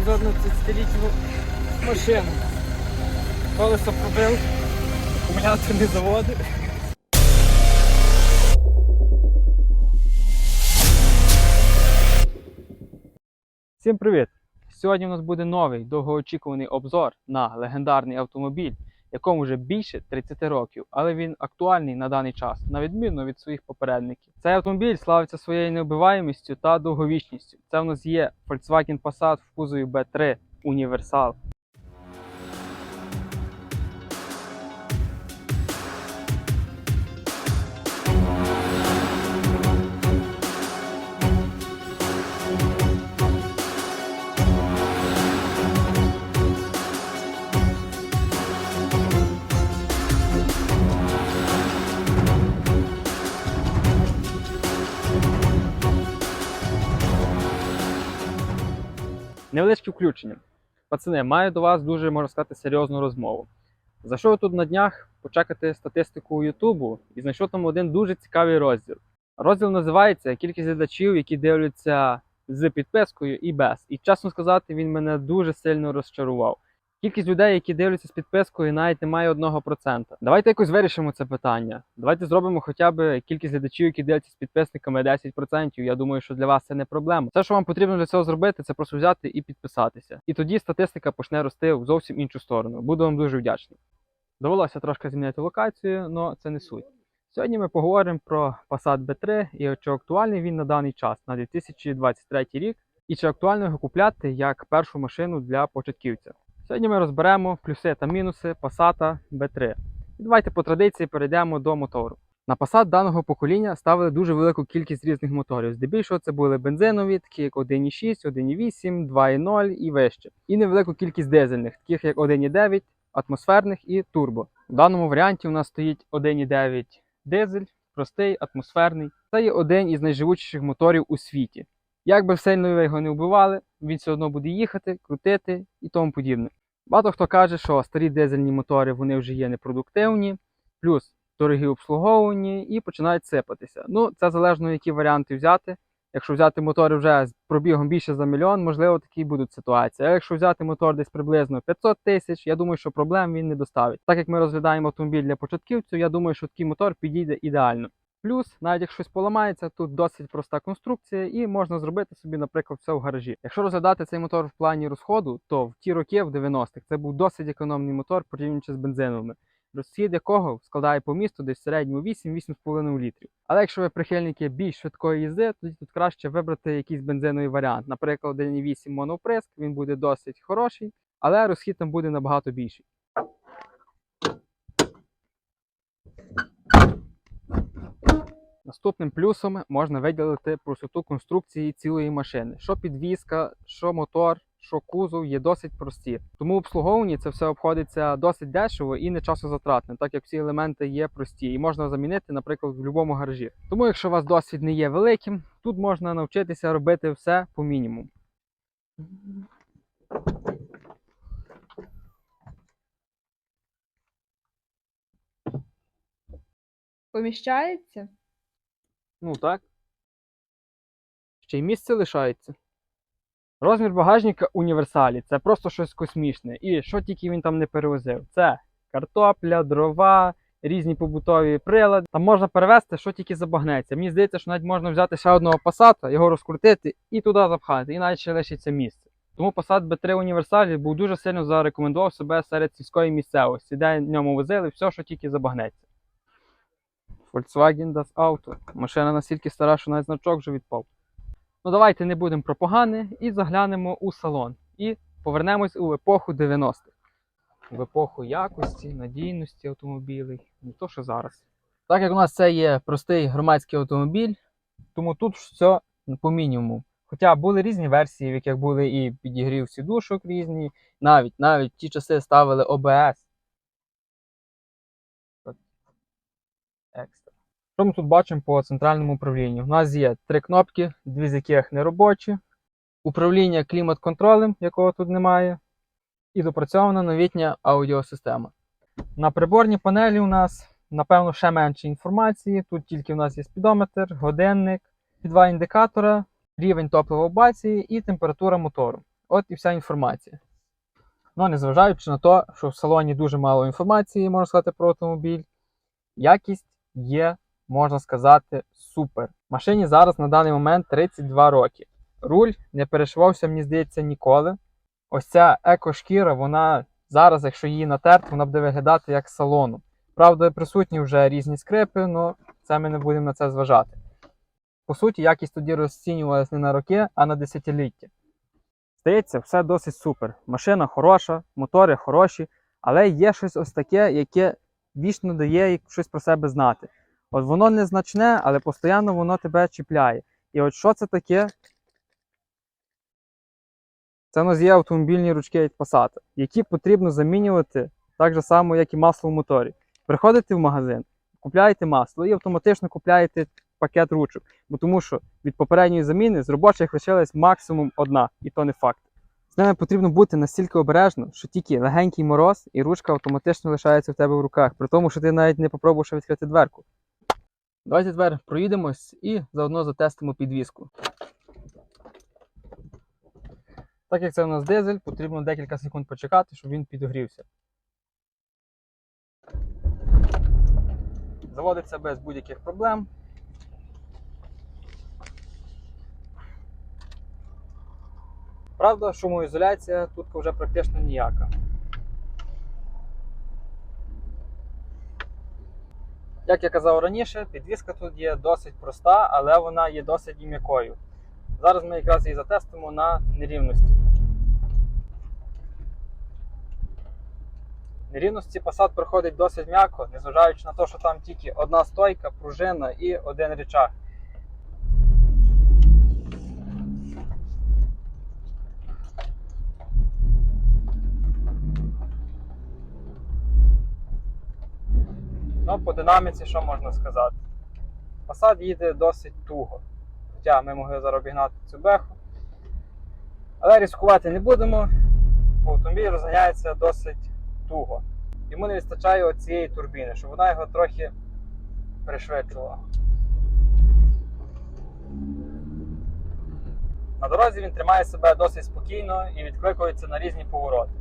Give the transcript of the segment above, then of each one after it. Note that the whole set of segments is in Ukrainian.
обзор на 30-літню машину. Колесо пробив, акумулятор не заводив. Всім привіт! Сьогодні у нас буде новий довгоочікуваний обзор на легендарний автомобіль, якому вже більше 30 років, але він актуальний на даний час, на відміну від своїх попередників. Цей автомобіль славиться своєю необиваємістю та довговічністю. Це в нас є Volkswagen Passat в кузові B3 Універсал. Невеличке включення. Пацани, маю до вас дуже, можна сказати, серйозну розмову. Зайшов тут на днях почекати статистику Ютубу і знайшов там один дуже цікавий розділ. Розділ називається Кількість глядачів, які дивляться з підпискою і без. І чесно сказати, він мене дуже сильно розчарував. Кількість людей, які дивляться з підпискою, навіть немає 1%. Давайте якось вирішимо це питання. Давайте зробимо хоча б кількість глядачів, які дивляться з підписниками 10%. Я думаю, що для вас це не проблема. Все, що вам потрібно для цього зробити, це просто взяти і підписатися. І тоді статистика почне рости в зовсім іншу сторону. Буду вам дуже вдячний. Довелося трошки змінити локацію, але це не суть. Сьогодні ми поговоримо про Passat B3 і чи актуальний він на даний час, на 2023 рік, і чи актуально його купляти як першу машину для початківця. Сьогодні ми розберемо плюси та мінуси Passat B3. І давайте по традиції перейдемо до мотору. На Passat даного покоління ставили дуже велику кількість різних моторів. Здебільшого це були бензинові, такі як 1.6, 1.8, 2.0 і вище. І невелику кількість дизельних, таких як 1.9, атмосферних і турбо. В даному варіанті у нас стоїть 1.9 дизель, простий, атмосферний. Це є один із найживучіших моторів у світі. Як би сильно його не вбивали, він все одно буде їхати, крутити і тому подібне. Багато хто каже, що старі дизельні мотори вони вже є непродуктивні, плюс дорогі обслуговувані і починають сипатися. Ну, це залежно, які варіанти взяти. Якщо взяти мотори вже з пробігом більше за мільйон, можливо, такі будуть ситуації. А якщо взяти мотор десь приблизно 500 тисяч, я думаю, що проблем він не доставить. Так як ми розглядаємо автомобіль для початківців, я думаю, що такий мотор підійде ідеально. Плюс, навіть якщо щось поламається, тут досить проста конструкція, і можна зробити собі, наприклад, все в гаражі. Якщо розглядати цей мотор в плані розходу, то в ті роки, в 90-х, це був досить економний мотор порівнюючи з бензиновими, розхід якого складає по місту десь в середньому 8-8,5 літрів. Але якщо ви прихильники більш швидкої їзди, тоді тут краще вибрати якийсь бензиновий варіант. Наприклад, 1.8 моноприск, він буде досить хороший, але розхід там буде набагато більший. Наступним плюсом можна виділити простоту конструкції цілої машини. Що підвізка, що мотор, що кузов є досить прості. Тому в обслуговуванні це все обходиться досить дешево і не часозатратне, так як всі елементи є прості і можна замінити, наприклад, в будь-якому гаражі. Тому, якщо у вас досвід не є великим, тут можна навчитися робити все по мінімуму. Поміщається? Ну так. Ще й місце лишається. Розмір багажника універсалі це просто щось космічне. І що тільки він там не перевозив. Це картопля, дрова, різні побутові прилади. Там можна перевезти, що тільки забагнеться. Мені здається, що навіть можна взяти ще одного пасата, його розкрутити і туди запхати, і навіть ще лишиться місце. Тому Passat B3 універсалі був дуже сильно зарекомендував себе серед сільської місцевості, де в ньому возили все, що тільки забагнеться. Volkswagen Das Auto. Машина настільки стара, що навіть значок вже відпав. Ну давайте не будемо про погане і заглянемо у салон. І повернемось у епоху 90-х. В епоху якості, надійності автомобілів, не то що зараз. Так як у нас це є простий громадський автомобіль, тому тут все по мінімуму. Хоча були різні версії, в яких були і підігрів сідушок різні, навіть навіть ті часи ставили ОБС. Екстра. Що ми тут бачимо по центральному управлінню? У нас є три кнопки, дві з яких не робочі, управління клімат-контролем, якого тут немає, і допрацьована новітня аудіосистема. На приборній панелі у нас, напевно, ще менше інформації. Тут тільки у нас є спідометр, годинник, два індикатора, рівень баці і температура мотору. От і вся інформація. Ну, незважаючи на те, що в салоні дуже мало інформації, можна сказати, про автомобіль, якість є, можна сказати, супер. Машині зараз на даний момент 32 роки. Руль не перешивався, мені здається, ніколи. Ось ця екошкіра, вона зараз, якщо її натерти, вона буде виглядати як салону. Правда, присутні вже різні скрипи, але це ми не будемо на це зважати. По суті, якість тоді розцінювалася не на роки, а на десятиліття. Здається, все досить супер. Машина хороша, мотори хороші, але є щось ось таке, яке вічно дає щось про себе знати. От воно незначне, але постійно воно тебе чіпляє. І от що це таке? Це у нас є автомобільні ручки від Passat, які потрібно замінювати так же само, як і масло в моторі. Приходите в магазин, купляєте масло і автоматично купляєте пакет ручок. Бо тому що від попередньої заміни з робочих лишилась максимум одна, і то не факт. Ними потрібно бути настільки обережно, що тільки легенький мороз і ручка автоматично лишається в тебе в руках, при тому, що ти навіть не попробував відкрити дверку. Давайте тепер проїдемось і заодно затестимо підвіску. Так як це у нас дизель, потрібно декілька секунд почекати, щоб він підогрівся. Заводиться без будь-яких проблем. Правда, шумоізоляція тут вже практично ніяка. Як я казав раніше, підвіска тут є досить проста, але вона є досить м'якою. Зараз ми якраз її затестимо на нерівності. Нерівності Passat проходить досить м'яко, незважаючи на те, що там тільки одна стойка, пружина і один рычаг. Ну, по динаміці, що можна сказати? Passat їде досить туго. Хоча ми могли зараз обігнати цю беху. Але ризикувати не будемо, бо автомобіль розганяється досить туго. Йому не вистачає цієї турбіни, щоб вона його трохи пришвидшила. На дорозі він тримає себе досить спокійно і відкликується на різні повороти.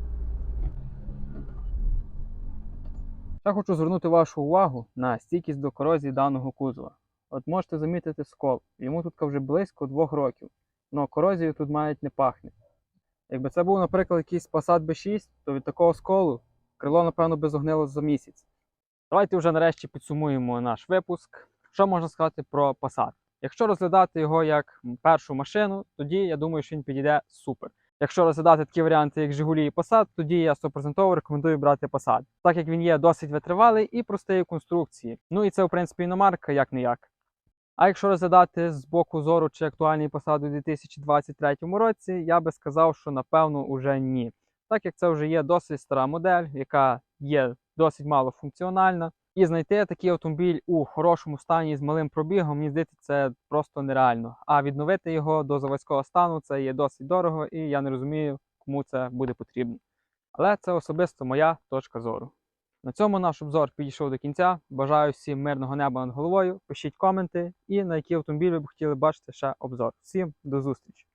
Ще хочу звернути вашу увагу на стійкість до корозії даного кузова. От можете замітити скол. Йому тут вже близько двох років. але корозію тут мають не пахне. Якби це був, наприклад, якийсь Passat B6, то від такого сколу крило, напевно, би зогнило за місяць. Давайте вже нарешті підсумуємо наш випуск. Що можна сказати про Passat? Якщо розглядати його як першу машину, тоді я думаю, що він підійде супер. Якщо розглядати такі варіанти, як Жигулі і Passat, тоді я 100% рекомендую брати Passat, так як він є досить витривалий і простий у конструкції. Ну і це, в принципі, іномарка як не як. А якщо розглядати з боку зору чи актуальний Passat у 2023 році, я би сказав, що напевно уже ні. Так як це вже є досить стара модель, яка є досить малофункціональна. І знайти такий автомобіль у хорошому стані з малим пробігом, мені здається, це просто нереально. А відновити його до заводського стану це є досить дорого, і я не розумію, кому це буде потрібно. Але це особисто моя точка зору. На цьому наш обзор підійшов до кінця. Бажаю всім мирного неба над головою. Пишіть коменти і на які автомобілі ви б хотіли бачити ще обзор. Всім до зустрічі!